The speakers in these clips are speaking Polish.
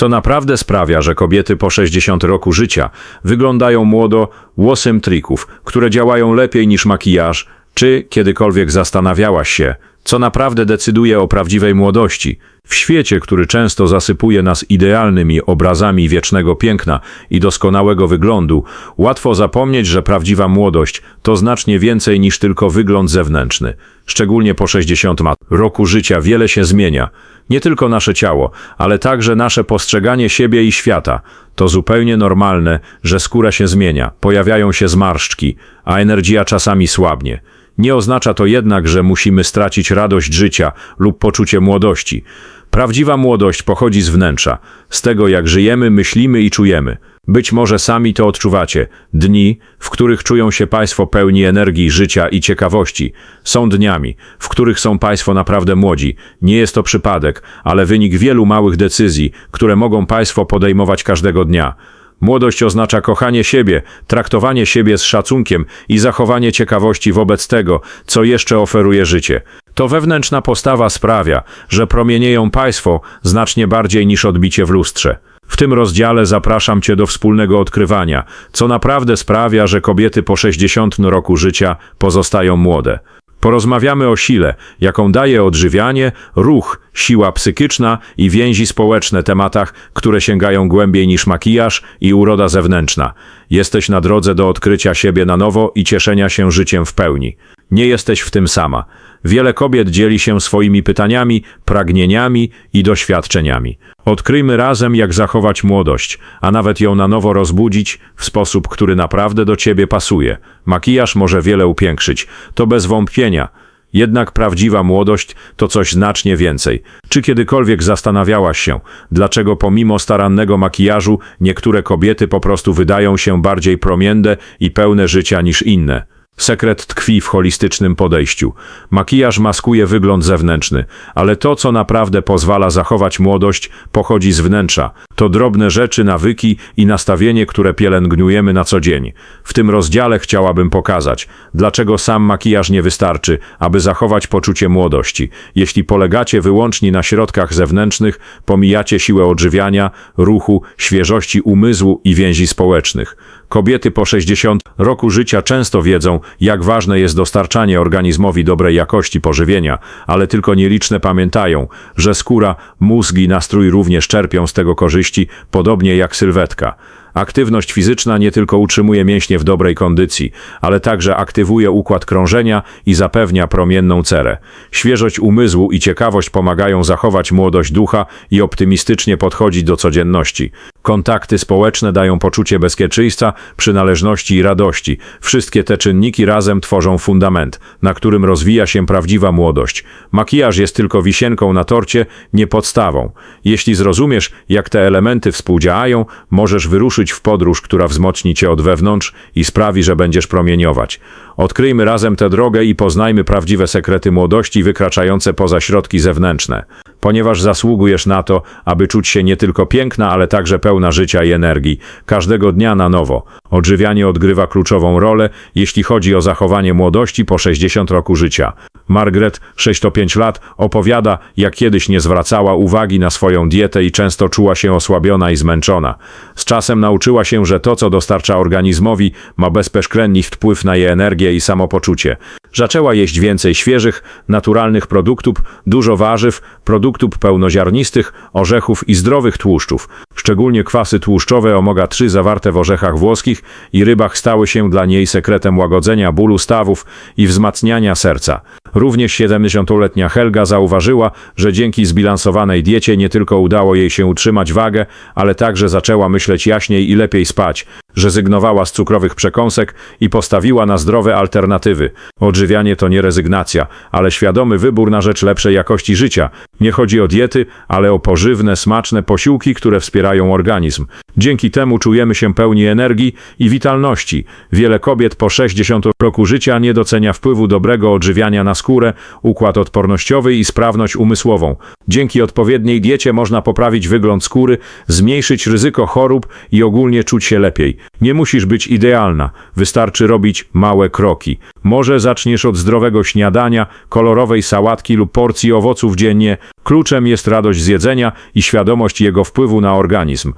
co naprawdę sprawia, że kobiety po 60 roku życia wyglądają młodo łosem trików, które działają lepiej niż makijaż, czy kiedykolwiek zastanawiałaś się, co naprawdę decyduje o prawdziwej młodości? W świecie, który często zasypuje nas idealnymi obrazami wiecznego piękna i doskonałego wyglądu, łatwo zapomnieć, że prawdziwa młodość to znacznie więcej niż tylko wygląd zewnętrzny. Szczególnie po 60 roku życia wiele się zmienia. Nie tylko nasze ciało, ale także nasze postrzeganie siebie i świata. To zupełnie normalne, że skóra się zmienia, pojawiają się zmarszczki, a energia czasami słabnie. Nie oznacza to jednak, że musimy stracić radość życia lub poczucie młodości. Prawdziwa młodość pochodzi z wnętrza, z tego jak żyjemy, myślimy i czujemy. Być może sami to odczuwacie. Dni, w których czują się Państwo pełni energii, życia i ciekawości, są dniami, w których są Państwo naprawdę młodzi. Nie jest to przypadek, ale wynik wielu małych decyzji, które mogą Państwo podejmować każdego dnia. Młodość oznacza kochanie siebie, traktowanie siebie z szacunkiem i zachowanie ciekawości wobec tego, co jeszcze oferuje życie. To wewnętrzna postawa sprawia, że promienieją Państwo znacznie bardziej niż odbicie w lustrze. W tym rozdziale zapraszam Cię do wspólnego odkrywania, co naprawdę sprawia, że kobiety po 60 roku życia pozostają młode. Porozmawiamy o sile, jaką daje odżywianie, ruch, siła psychiczna i więzi społeczne, tematach, które sięgają głębiej niż makijaż i uroda zewnętrzna. Jesteś na drodze do odkrycia siebie na nowo i cieszenia się życiem w pełni. Nie jesteś w tym sama. Wiele kobiet dzieli się swoimi pytaniami, pragnieniami i doświadczeniami. Odkryjmy razem, jak zachować młodość, a nawet ją na nowo rozbudzić w sposób, który naprawdę do ciebie pasuje. Makijaż może wiele upiększyć, to bez wątpienia. Jednak prawdziwa młodość to coś znacznie więcej. Czy kiedykolwiek zastanawiałaś się, dlaczego pomimo starannego makijażu niektóre kobiety po prostu wydają się bardziej promienne i pełne życia niż inne? Sekret tkwi w holistycznym podejściu. Makijaż maskuje wygląd zewnętrzny, ale to, co naprawdę pozwala zachować młodość, pochodzi z wnętrza. To drobne rzeczy, nawyki i nastawienie, które pielęgnujemy na co dzień. W tym rozdziale chciałabym pokazać, dlaczego sam makijaż nie wystarczy, aby zachować poczucie młodości. Jeśli polegacie wyłącznie na środkach zewnętrznych, pomijacie siłę odżywiania, ruchu, świeżości umysłu i więzi społecznych. Kobiety po 60 roku życia często wiedzą, jak ważne jest dostarczanie organizmowi dobrej jakości pożywienia, ale tylko nieliczne pamiętają, że skóra, mózg i nastrój również czerpią z tego korzyści, podobnie jak sylwetka. Aktywność fizyczna nie tylko utrzymuje mięśnie w dobrej kondycji, ale także aktywuje układ krążenia i zapewnia promienną cerę. Świeżość umysłu i ciekawość pomagają zachować młodość ducha i optymistycznie podchodzić do codzienności. Kontakty społeczne dają poczucie bezpieczeństwa, przynależności i radości. Wszystkie te czynniki razem tworzą fundament, na którym rozwija się prawdziwa młodość. Makijaż jest tylko wisienką na torcie, nie podstawą. Jeśli zrozumiesz, jak te elementy współdziałają, możesz wyruszyć w podróż, która wzmocni cię od wewnątrz i sprawi, że będziesz promieniować. Odkryjmy razem tę drogę i poznajmy prawdziwe sekrety młodości wykraczające poza środki zewnętrzne ponieważ zasługujesz na to, aby czuć się nie tylko piękna, ale także pełna życia i energii, każdego dnia na nowo. Odżywianie odgrywa kluczową rolę, jeśli chodzi o zachowanie młodości po 60 roku życia. Margaret, 65 lat, opowiada, jak kiedyś nie zwracała uwagi na swoją dietę i często czuła się osłabiona i zmęczona. Z czasem nauczyła się, że to, co dostarcza organizmowi, ma bezpośredni wpływ na jej energię i samopoczucie. Zaczęła jeść więcej świeżych, naturalnych produktów, dużo warzyw, produktów pełnoziarnistych, orzechów i zdrowych tłuszczów. Szczególnie kwasy tłuszczowe omega-3 zawarte w orzechach włoskich i rybach stały się dla niej sekretem łagodzenia bólu stawów i wzmacniania serca. Również 70-letnia Helga zauważyła, że dzięki zbilansowanej diecie nie tylko udało jej się utrzymać wagę, ale także zaczęła myśleć jaśniej i lepiej spać, Rezygnowała z cukrowych przekąsek i postawiła na zdrowe alternatywy. Odżywianie to nie rezygnacja, ale świadomy wybór na rzecz lepszej jakości życia. Nie chodzi o diety, ale o pożywne, smaczne posiłki, które wspierają organizm. Dzięki temu czujemy się pełni energii i witalności. Wiele kobiet po 60 roku życia nie docenia wpływu dobrego odżywiania na skórę, układ odpornościowy i sprawność umysłową. Dzięki odpowiedniej diecie można poprawić wygląd skóry, zmniejszyć ryzyko chorób i ogólnie czuć się lepiej. Nie musisz być idealna, wystarczy robić małe kroki. Może zaczniesz od zdrowego śniadania, kolorowej sałatki lub porcji owoców dziennie. Kluczem jest radość z jedzenia i świadomość jego wpływu na organizm.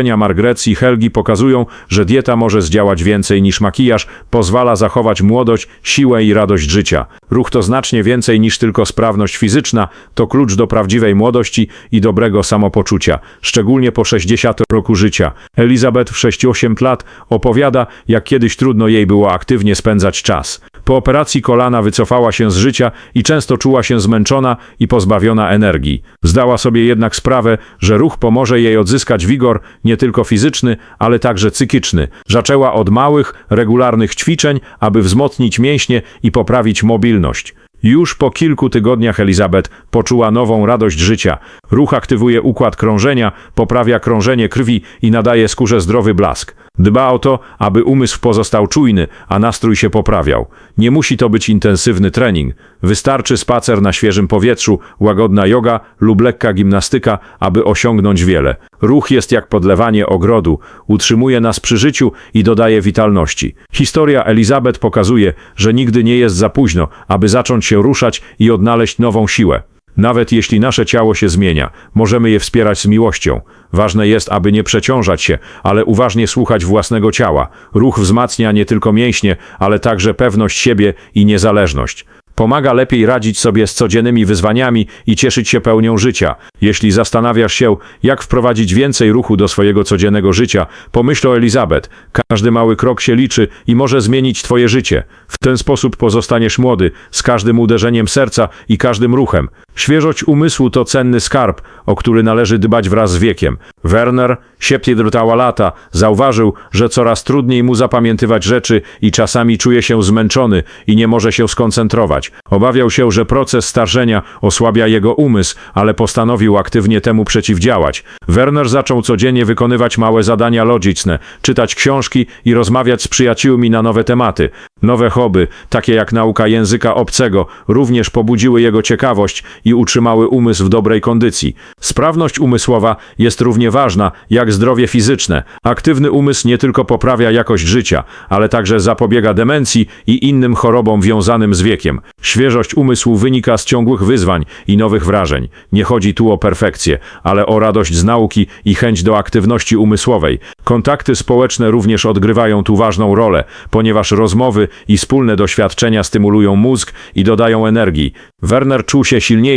Doświadczenia Margaret i Helgi pokazują, że dieta może zdziałać więcej niż makijaż, pozwala zachować młodość, siłę i radość życia. Ruch to znacznie więcej niż tylko sprawność fizyczna, to klucz do prawdziwej młodości i dobrego samopoczucia, szczególnie po 60 roku życia. Elizabeth w 6-8 lat opowiada, jak kiedyś trudno jej było aktywnie spędzać czas. Po operacji kolana wycofała się z życia i często czuła się zmęczona i pozbawiona energii. Zdała sobie jednak sprawę, że ruch pomoże jej odzyskać wigor nie tylko fizyczny, ale także psychiczny. Zaczęła od małych, regularnych ćwiczeń, aby wzmocnić mięśnie i poprawić mobilność. Już po kilku tygodniach Elizabeth poczuła nową radość życia. Ruch aktywuje układ krążenia, poprawia krążenie krwi i nadaje skórze zdrowy blask. Dba o to, aby umysł pozostał czujny, a nastrój się poprawiał. Nie musi to być intensywny trening. Wystarczy spacer na świeżym powietrzu, łagodna yoga lub lekka gimnastyka, aby osiągnąć wiele. Ruch jest jak podlewanie ogrodu, utrzymuje nas przy życiu i dodaje witalności. Historia Elizabeth pokazuje, że nigdy nie jest za późno, aby zacząć się ruszać i odnaleźć nową siłę. Nawet jeśli nasze ciało się zmienia, możemy je wspierać z miłością. Ważne jest, aby nie przeciążać się, ale uważnie słuchać własnego ciała. Ruch wzmacnia nie tylko mięśnie, ale także pewność siebie i niezależność. Pomaga lepiej radzić sobie z codziennymi wyzwaniami i cieszyć się pełnią życia. Jeśli zastanawiasz się, jak wprowadzić więcej ruchu do swojego codziennego życia, pomyśl o Elizabeth. Każdy mały krok się liczy i może zmienić Twoje życie. W ten sposób pozostaniesz młody, z każdym uderzeniem serca i każdym ruchem. Świeżość umysłu to cenny skarb, o który należy dbać wraz z wiekiem. Werner, sieptiedrtała lata, zauważył, że coraz trudniej mu zapamiętywać rzeczy i czasami czuje się zmęczony i nie może się skoncentrować. Obawiał się, że proces starzenia osłabia jego umysł, ale postanowił aktywnie temu przeciwdziałać. Werner zaczął codziennie wykonywać małe zadania logiczne, czytać książki i rozmawiać z przyjaciółmi na nowe tematy. Nowe hobby, takie jak nauka języka obcego, również pobudziły jego ciekawość i utrzymały umysł w dobrej kondycji. Sprawność umysłowa jest równie ważna jak zdrowie fizyczne. Aktywny umysł nie tylko poprawia jakość życia, ale także zapobiega demencji i innym chorobom wiązanym z wiekiem. Świeżość umysłu wynika z ciągłych wyzwań i nowych wrażeń. Nie chodzi tu o perfekcję, ale o radość z nauki i chęć do aktywności umysłowej. Kontakty społeczne również odgrywają tu ważną rolę, ponieważ rozmowy i wspólne doświadczenia stymulują mózg i dodają energii. Werner czuł się silniejszy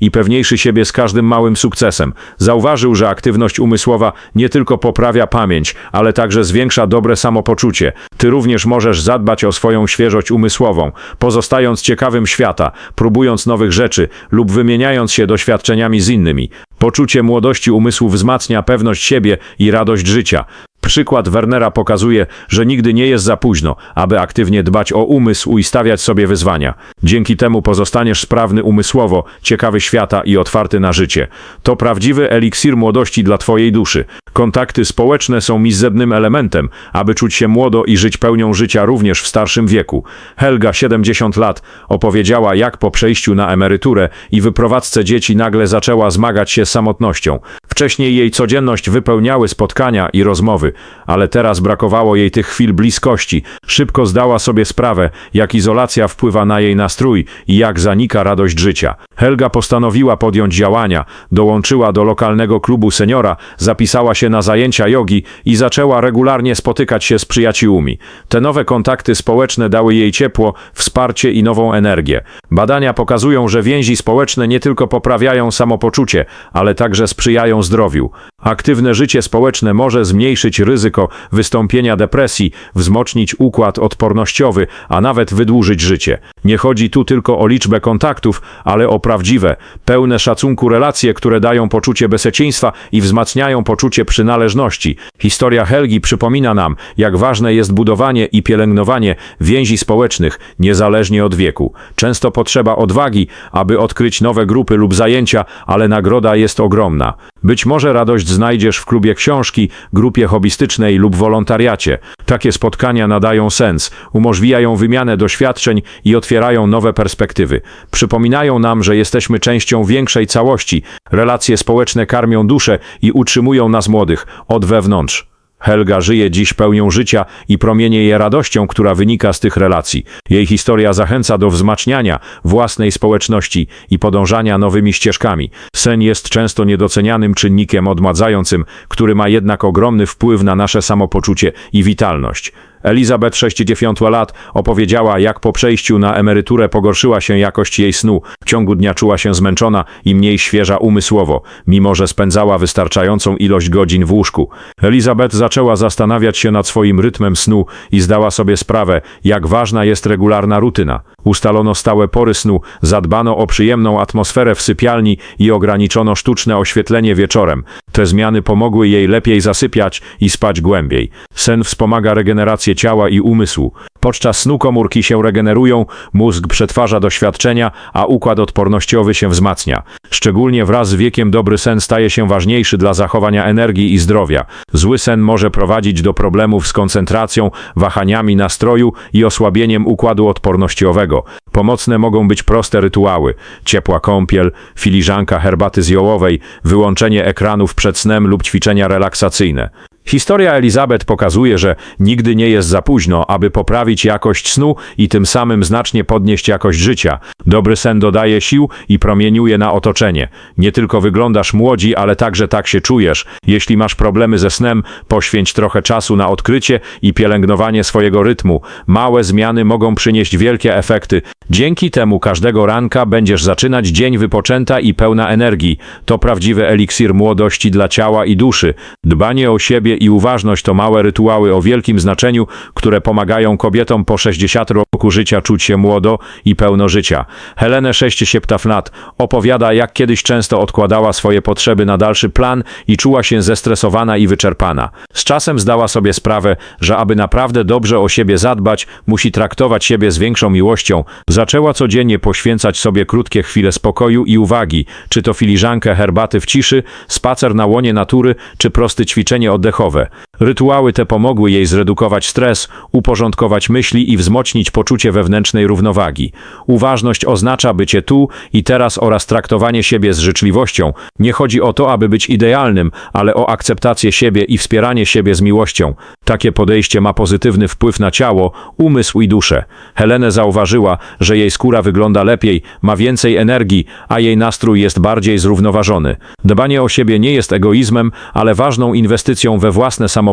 i pewniejszy siebie z każdym małym sukcesem. Zauważył, że aktywność umysłowa nie tylko poprawia pamięć, ale także zwiększa dobre samopoczucie. Ty również możesz zadbać o swoją świeżość umysłową, pozostając ciekawym świata, próbując nowych rzeczy lub wymieniając się doświadczeniami z innymi. Poczucie młodości umysłu wzmacnia pewność siebie i radość życia. Przykład Wernera pokazuje, że nigdy nie jest za późno, aby aktywnie dbać o umysł i stawiać sobie wyzwania. Dzięki temu pozostaniesz sprawny umysłowo, ciekawy świata i otwarty na życie. To prawdziwy eliksir młodości dla Twojej duszy. Kontakty społeczne są mizernym elementem, aby czuć się młodo i żyć pełnią życia również w starszym wieku. Helga, 70 lat, opowiedziała, jak po przejściu na emeryturę i wyprowadzce dzieci nagle zaczęła zmagać się z samotnością. Wcześniej jej codzienność wypełniały spotkania i rozmowy, ale teraz brakowało jej tych chwil bliskości. Szybko zdała sobie sprawę, jak izolacja wpływa na jej nastrój i jak zanika radość życia. Helga postanowiła podjąć działania, dołączyła do lokalnego klubu seniora, zapisała się na zajęcia jogi i zaczęła regularnie spotykać się z przyjaciółmi. Te nowe kontakty społeczne dały jej ciepło, wsparcie i nową energię. Badania pokazują, że więzi społeczne nie tylko poprawiają samopoczucie, ale także sprzyjają zdrowiu. Aktywne życie społeczne może zmniejszyć ryzyko wystąpienia depresji, wzmocnić układ odpornościowy, a nawet wydłużyć życie. Nie chodzi tu tylko o liczbę kontaktów, ale o prawdziwe, pełne szacunku relacje, które dają poczucie bezpieczeństwa i wzmacniają poczucie przynależności. Historia Helgi przypomina nam, jak ważne jest budowanie i pielęgnowanie więzi społecznych, niezależnie od wieku. Często potrzeba odwagi, aby odkryć nowe grupy lub zajęcia, ale nagroda jest ogromna. Być może radość znajdziesz w klubie książki, grupie hobbystycznej lub wolontariacie. Takie spotkania nadają sens, umożliwiają wymianę doświadczeń i otwierają nowe perspektywy. Przypominają nam, że jesteśmy częścią większej całości. Relacje społeczne karmią duszę i utrzymują nas młodych od wewnątrz. Helga żyje dziś pełnią życia i promienieje radością, która wynika z tych relacji. Jej historia zachęca do wzmacniania własnej społeczności i podążania nowymi ścieżkami. Sen jest często niedocenianym czynnikiem odmładzającym, który ma jednak ogromny wpływ na nasze samopoczucie i witalność. Elizabeth, 69 lat, opowiedziała, jak po przejściu na emeryturę pogorszyła się jakość jej snu. W ciągu dnia czuła się zmęczona i mniej świeża umysłowo, mimo że spędzała wystarczającą ilość godzin w łóżku. Elizabeth zaczęła zastanawiać się nad swoim rytmem snu i zdała sobie sprawę, jak ważna jest regularna rutyna. Ustalono stałe pory snu, zadbano o przyjemną atmosferę w sypialni i ograniczono sztuczne oświetlenie wieczorem. Te zmiany pomogły jej lepiej zasypiać i spać głębiej. Sen wspomaga regenerację ciała i umysłu. Podczas snu komórki się regenerują, mózg przetwarza doświadczenia, a układ odpornościowy się wzmacnia. Szczególnie wraz z wiekiem dobry sen staje się ważniejszy dla zachowania energii i zdrowia. Zły sen może prowadzić do problemów z koncentracją, wahaniami nastroju i osłabieniem układu odpornościowego. Pomocne mogą być proste rytuały: ciepła kąpiel, filiżanka herbaty ziołowej, wyłączenie ekranów przed snem lub ćwiczenia relaksacyjne. Historia Elizabeth pokazuje, że nigdy nie jest za późno, aby poprawić jakość snu i tym samym znacznie podnieść jakość życia. Dobry sen dodaje sił i promieniuje na otoczenie. Nie tylko wyglądasz młodzi, ale także tak się czujesz. Jeśli masz problemy ze snem, poświęć trochę czasu na odkrycie i pielęgnowanie swojego rytmu. Małe zmiany mogą przynieść wielkie efekty. Dzięki temu każdego ranka będziesz zaczynać dzień wypoczęta i pełna energii. To prawdziwy eliksir młodości dla ciała i duszy. Dbanie o siebie i uważność to małe rytuały o wielkim znaczeniu, które pomagają kobietom po 60 roku życia czuć się młodo i pełno życia. Helene 67 lat opowiada, jak kiedyś często odkładała swoje potrzeby na dalszy plan i czuła się zestresowana i wyczerpana. Z czasem zdała sobie sprawę, że aby naprawdę dobrze o siebie zadbać, musi traktować siebie z większą miłością. Zaczęła codziennie poświęcać sobie krótkie chwile spokoju i uwagi, czy to filiżankę herbaty w ciszy, spacer na łonie natury, czy proste ćwiczenie oddechowe zbiorowe Rytuały te pomogły jej zredukować stres, uporządkować myśli i wzmocnić poczucie wewnętrznej równowagi. Uważność oznacza bycie tu i teraz oraz traktowanie siebie z życzliwością. Nie chodzi o to, aby być idealnym, ale o akceptację siebie i wspieranie siebie z miłością. Takie podejście ma pozytywny wpływ na ciało, umysł i duszę. Helene zauważyła, że jej skóra wygląda lepiej, ma więcej energii, a jej nastrój jest bardziej zrównoważony. Dbanie o siebie nie jest egoizmem, ale ważną inwestycją we własne samopoczucie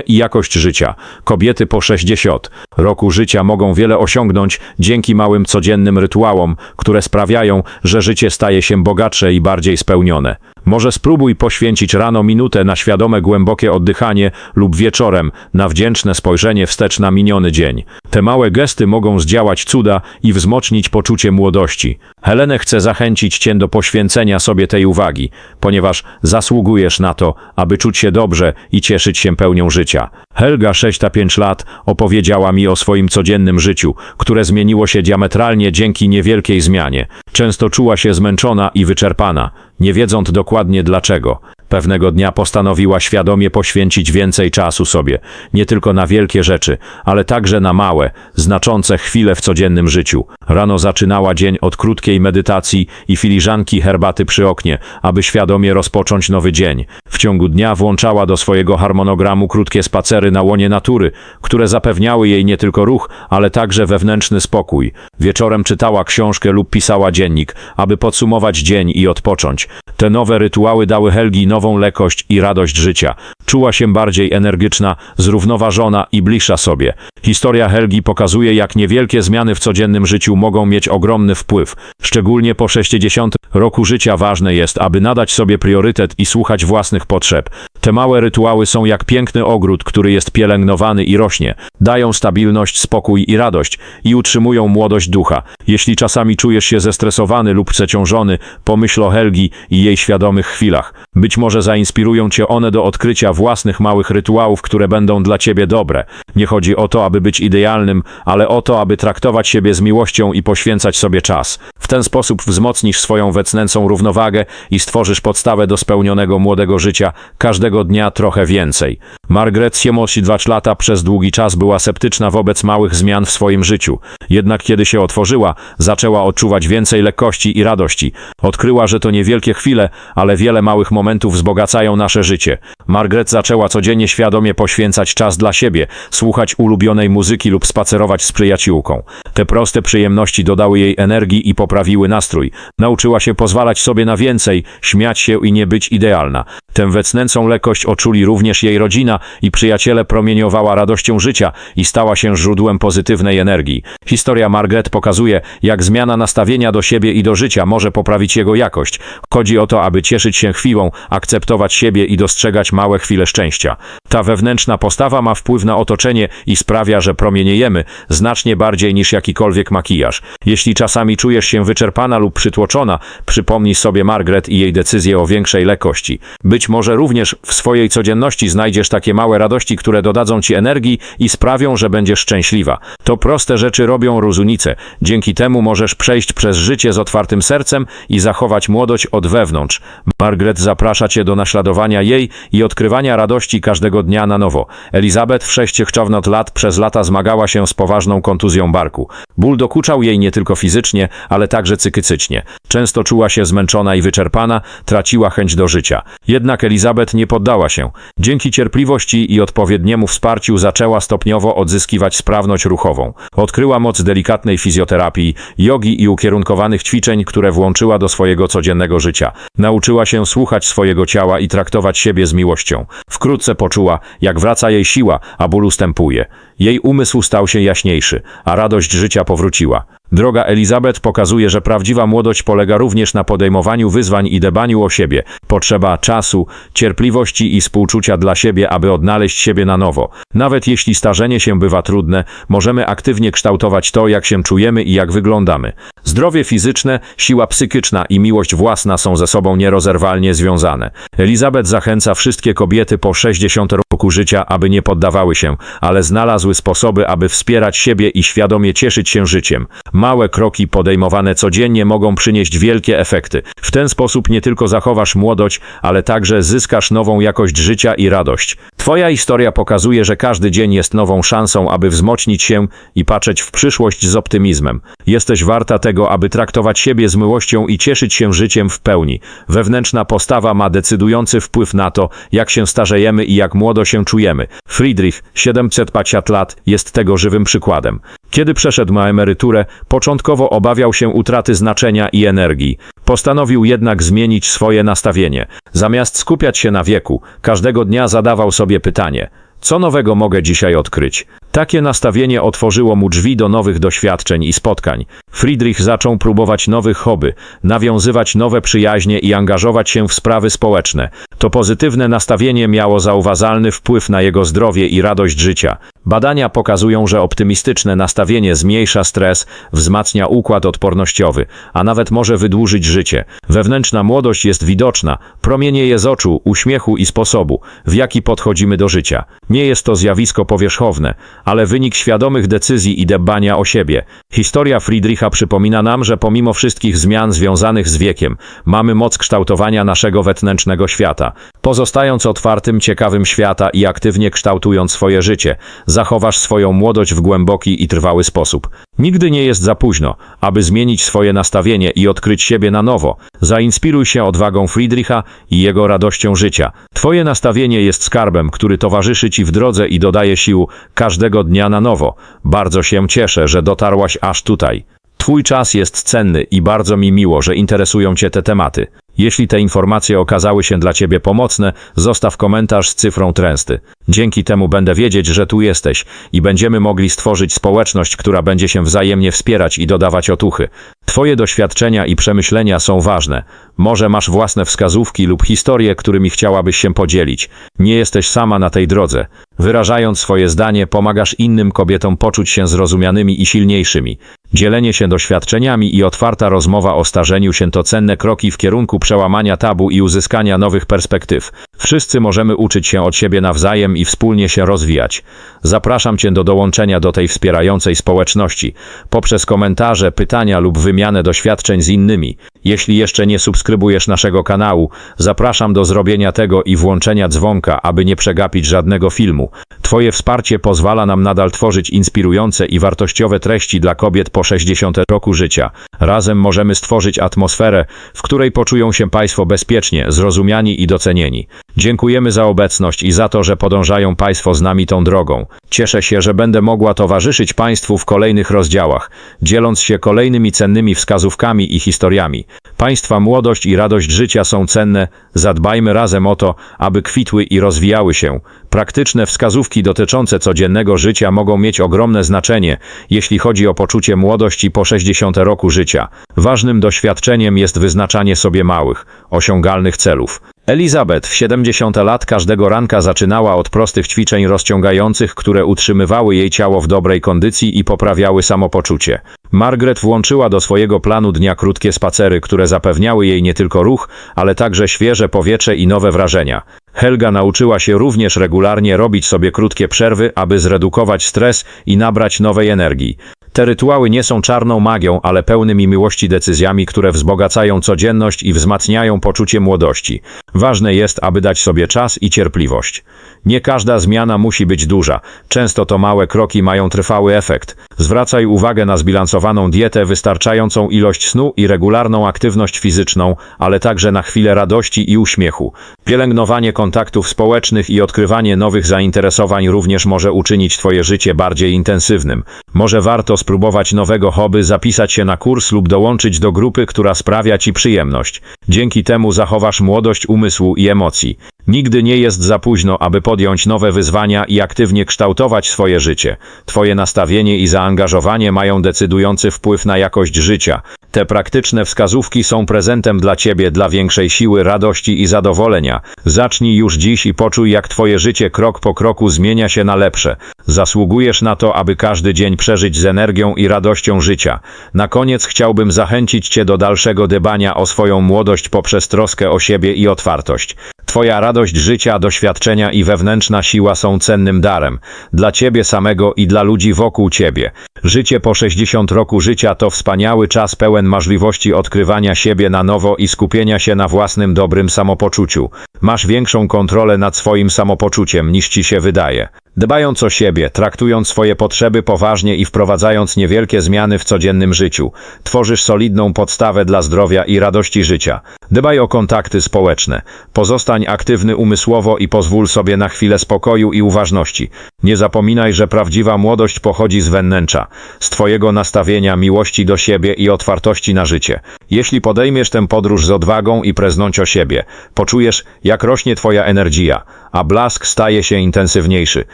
i jakość życia. Kobiety po 60 roku życia mogą wiele osiągnąć dzięki małym codziennym rytuałom, które sprawiają, że życie staje się bogatsze i bardziej spełnione. Może spróbuj poświęcić rano minutę na świadome głębokie oddychanie lub wieczorem na wdzięczne spojrzenie wstecz na miniony dzień. Te małe gesty mogą zdziałać cuda i wzmocnić poczucie młodości. Helenę chce zachęcić Cię do poświęcenia sobie tej uwagi, ponieważ zasługujesz na to, aby czuć się dobrze i cieszyć się pełnią życia. Helga, 65 lat, opowiedziała mi o swoim codziennym życiu, które zmieniło się diametralnie dzięki niewielkiej zmianie. Często czuła się zmęczona i wyczerpana, nie wiedząc dokładnie dlaczego. Pewnego dnia postanowiła świadomie poświęcić więcej czasu sobie, nie tylko na wielkie rzeczy, ale także na małe, znaczące chwile w codziennym życiu. Rano zaczynała dzień od krótkiej medytacji i filiżanki herbaty przy oknie, aby świadomie rozpocząć nowy dzień. W ciągu dnia włączała do swojego harmonogramu krótkie spacery na łonie natury, które zapewniały jej nie tylko ruch, ale także wewnętrzny spokój. Wieczorem czytała książkę lub pisała dziennik, aby podsumować dzień i odpocząć. Te nowe rytuały dały Helgi nową lekkość i radość życia. Czuła się bardziej energiczna, zrównoważona i bliższa sobie. Historia Helgi pokazuje, jak niewielkie zmiany w codziennym życiu mogą mieć ogromny wpływ. Szczególnie po 60 roku życia ważne jest, aby nadać sobie priorytet i słuchać własnych potrzeb. Te małe rytuały są jak piękny ogród, który jest pielęgnowany i rośnie. Dają stabilność, spokój i radość i utrzymują młodość ducha. Jeśli czasami czujesz się zestresowany lub przeciążony, pomyśl o Helgi i jej świadomych chwilach. Być może może zainspirują cię one do odkrycia własnych małych rytuałów, które będą dla ciebie dobre. Nie chodzi o to, aby być idealnym, ale o to, aby traktować siebie z miłością i poświęcać sobie czas. W ten sposób wzmocnisz swoją wewnętrzną równowagę i stworzysz podstawę do spełnionego młodego życia, każdego dnia trochę więcej. Margaret Siemosi 2 lata przez długi czas była sceptyczna wobec małych zmian w swoim życiu. Jednak kiedy się otworzyła, zaczęła odczuwać więcej lekkości i radości. Odkryła, że to niewielkie chwile, ale wiele małych momentów wzbogacają nasze życie. Margaret zaczęła codziennie świadomie poświęcać czas dla siebie, słuchać ulubionej muzyki lub spacerować z przyjaciółką. Te proste przyjemności dodały jej energii i poprawiły nastrój. Nauczyła się pozwalać sobie na więcej, śmiać się i nie być idealna. Tę wewnętrzną lekkość oczuli również jej rodzina i przyjaciele promieniowała radością życia i stała się źródłem pozytywnej energii. Historia Margaret pokazuje, jak zmiana nastawienia do siebie i do życia może poprawić jego jakość. Chodzi o to, aby cieszyć się chwilą, akceptować siebie i dostrzegać małe chwile szczęścia. Ta wewnętrzna postawa ma wpływ na otoczenie i sprawia, że promieniejemy znacznie bardziej niż jakikolwiek makijaż. Jeśli czasami czujesz się wyczerpana lub przytłoczona, przypomnij sobie Margaret i jej decyzję o większej lekkości. Być może również w swojej codzienności znajdziesz takie małe radości, które dodadzą ci energii i sprawią, że będziesz szczęśliwa. To proste rzeczy robią różnicę. Dzięki temu możesz przejść przez życie z otwartym sercem i zachować młodość od wewnątrz. Margaret zaprasza cię do naśladowania jej i odkrywania radości każdego dnia na nowo. Elizabeth w sześciochczownet lat przez lata zmagała się z poważną kontuzją barku. Ból dokuczał jej nie tylko fizycznie, ale także psychicznie. Często czuła się zmęczona i wyczerpana, traciła chęć do życia. Jednak Elizabeth nie poddała się. Dzięki cierpliwości i odpowiedniemu wsparciu zaczęła stopniowo odzyskiwać sprawność ruchową. Odkryła moc delikatnej fizjoterapii, jogi i ukierunkowanych ćwiczeń, które włączyła do swojego codziennego życia. Nauczyła się słuchać swojego ciała i traktować siebie z miłością. Wkrótce poczuła, jak wraca jej siła, a ból ustępuje. Jej umysł stał się jaśniejszy, a radość życia powróciła. Droga Elizabeth pokazuje, że prawdziwa młodość polega również na podejmowaniu wyzwań i dbaniu o siebie. Potrzeba czasu, cierpliwości i współczucia dla siebie, aby odnaleźć siebie na nowo. Nawet jeśli starzenie się bywa trudne, możemy aktywnie kształtować to, jak się czujemy i jak wyglądamy. Zdrowie fizyczne, siła psychiczna i miłość własna są ze sobą nierozerwalnie związane. Elizabeth zachęca wszystkie kobiety po 60 roku życia, aby nie poddawały się, ale znalazły sposoby, aby wspierać siebie i świadomie cieszyć się życiem. Małe kroki podejmowane codziennie mogą przynieść wielkie efekty. W ten sposób nie tylko zachowasz młodość, ale także zyskasz nową jakość życia i radość. Twoja historia pokazuje, że każdy dzień jest nową szansą, aby wzmocnić się i patrzeć w przyszłość z optymizmem. Jesteś warta tego, aby traktować siebie z miłością i cieszyć się życiem w pełni. Wewnętrzna postawa ma decydujący wpływ na to, jak się starzejemy i jak młodo się czujemy. Friedrich, 750 lat, jest tego żywym przykładem. Kiedy przeszedł na emeryturę, początkowo obawiał się utraty znaczenia i energii. Postanowił jednak zmienić swoje nastawienie. Zamiast skupiać się na wieku, każdego dnia zadawał sobie pytanie: co nowego mogę dzisiaj odkryć? Takie nastawienie otworzyło mu drzwi do nowych doświadczeń i spotkań. Friedrich zaczął próbować nowych hobby, nawiązywać nowe przyjaźnie i angażować się w sprawy społeczne. To pozytywne nastawienie miało zauważalny wpływ na jego zdrowie i radość życia. Badania pokazują, że optymistyczne nastawienie zmniejsza stres, wzmacnia układ odpornościowy, a nawet może wydłużyć życie. Wewnętrzna młodość jest widoczna, promienieje z oczu, uśmiechu i sposobu, w jaki podchodzimy do życia. Nie jest to zjawisko powierzchowne, ale wynik świadomych decyzji i dbania o siebie. Historia Friedricha przypomina nam, że pomimo wszystkich zmian związanych z wiekiem, mamy moc kształtowania naszego wewnętrznego świata. Pozostając otwartym, ciekawym świata i aktywnie kształtując swoje życie, zachowasz swoją młodość w głęboki i trwały sposób. Nigdy nie jest za późno, aby zmienić swoje nastawienie i odkryć siebie na nowo. Zainspiruj się odwagą Friedricha i jego radością życia. Twoje nastawienie jest skarbem, który towarzyszy Ci w drodze i dodaje sił każdego dnia na nowo. Bardzo się cieszę, że dotarłaś aż tutaj. Twój czas jest cenny i bardzo mi miło, że interesują Cię te tematy. Jeśli te informacje okazały się dla Ciebie pomocne, zostaw komentarz z cyfrą tręsty. Dzięki temu będę wiedzieć, że tu jesteś i będziemy mogli stworzyć społeczność, która będzie się wzajemnie wspierać i dodawać otuchy. Twoje doświadczenia i przemyślenia są ważne. Może masz własne wskazówki lub historie, którymi chciałabyś się podzielić. Nie jesteś sama na tej drodze. Wyrażając swoje zdanie, pomagasz innym kobietom poczuć się zrozumianymi i silniejszymi. Dzielenie się doświadczeniami i otwarta rozmowa o starzeniu się to cenne kroki w kierunku przełamania tabu i uzyskania nowych perspektyw. Wszyscy możemy uczyć się od siebie nawzajem i wspólnie się rozwijać. Zapraszam Cię do dołączenia do tej wspierającej społeczności poprzez komentarze, pytania lub wymianę doświadczeń z innymi. Jeśli jeszcze nie subskrybujesz naszego kanału, zapraszam do zrobienia tego i włączenia dzwonka, aby nie przegapić żadnego filmu. Twoje wsparcie pozwala nam nadal tworzyć inspirujące i wartościowe treści dla kobiet po 60 roku życia. Razem możemy stworzyć atmosferę, w której poczują się Państwo bezpiecznie, zrozumiani i docenieni. Dziękujemy za obecność i za to, że podążają Państwo z nami tą drogą. Cieszę się, że będę mogła towarzyszyć Państwu w kolejnych rozdziałach, dzieląc się kolejnymi cennymi wskazówkami i historiami. Państwa młodość i radość życia są cenne, zadbajmy razem o to, aby kwitły i rozwijały się. Praktyczne wskazówki dotyczące codziennego życia mogą mieć ogromne znaczenie, jeśli chodzi o poczucie młodości po 60 roku życia. Ważnym doświadczeniem jest wyznaczanie sobie małych, osiągalnych celów. Elizabeth w 70 lat każdego ranka zaczynała od prostych ćwiczeń rozciągających, które utrzymywały jej ciało w dobrej kondycji i poprawiały samopoczucie. Margaret włączyła do swojego planu dnia krótkie spacery, które zapewniały jej nie tylko ruch, ale także świeże powietrze i nowe wrażenia. Helga nauczyła się również regularnie robić sobie krótkie przerwy, aby zredukować stres i nabrać nowej energii. Te rytuały nie są czarną magią, ale pełnymi miłości decyzjami, które wzbogacają codzienność i wzmacniają poczucie młodości. Ważne jest, aby dać sobie czas i cierpliwość. Nie każda zmiana musi być duża. Często to małe kroki mają trwały efekt. Zwracaj uwagę na zbilansowaną dietę, wystarczającą ilość snu i regularną aktywność fizyczną, ale także na chwilę radości i uśmiechu. Pielęgnowanie kontaktów społecznych i odkrywanie nowych zainteresowań również może uczynić Twoje życie bardziej intensywnym. Może warto spróbować nowego hobby, zapisać się na kurs lub dołączyć do grupy, która sprawia Ci przyjemność. Dzięki temu zachowasz młodość umysłu i emocji. Nigdy nie jest za późno, aby podjąć nowe wyzwania i aktywnie kształtować swoje życie. Twoje nastawienie i zaangażowanie mają decydujący wpływ na jakość życia. Te praktyczne wskazówki są prezentem dla Ciebie dla większej siły, radości i zadowolenia. Zacznij już dziś i poczuj, jak Twoje życie krok po kroku zmienia się na lepsze. Zasługujesz na to, aby każdy dzień przeżyć z energią i radością życia. Na koniec chciałbym zachęcić Cię do dalszego dbania o swoją młodość poprzez troskę o siebie i otwartość. Twoja radość życia, doświadczenia i wewnętrzna siła są cennym darem dla Ciebie samego i dla ludzi wokół Ciebie. Życie po 60 roku życia to wspaniały czas pełen możliwości odkrywania siebie na nowo i skupienia się na własnym dobrym samopoczuciu. Masz większą kontrolę nad swoim samopoczuciem niż Ci się wydaje. Dbając o siebie, traktując swoje potrzeby poważnie i wprowadzając niewielkie zmiany w codziennym życiu, tworzysz solidną podstawę dla zdrowia i radości życia. Dbaj o kontakty społeczne. Pozostań aktywny umysłowo i pozwól sobie na chwilę spokoju i uważności. Nie zapominaj, że prawdziwa młodość pochodzi z wnętrza, z Twojego nastawienia, miłości do siebie i otwartości na życie. Jeśli podejmiesz tę podróż z odwagą i preznąć o siebie, poczujesz, jak rośnie Twoja energia, a blask staje się intensywniejszy.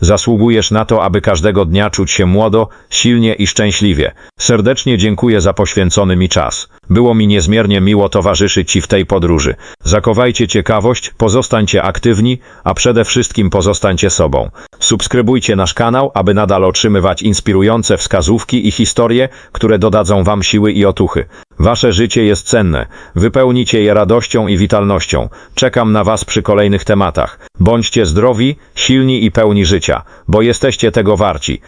Zasługujesz na to, aby każdego dnia czuć się młodo, silnie i szczęśliwie. Serdecznie dziękuję za poświęcony mi czas. Było mi niezmiernie miło towarzyszyć Ci w tej podróży. Zakowajcie ciekawość, pozostańcie aktywni, a przede wszystkim pozostańcie sobą. Subskrybujcie nasz kanał, aby nadal otrzymywać inspirujące wskazówki i historie, które dodadzą Wam siły i otuchy. Wasze życie jest cenne. Wypełnicie je radością i witalnością. Czekam na Was przy kolejnych tematach. Bądźcie zdrowi, silni i pełni życia, bo jesteście tego warci.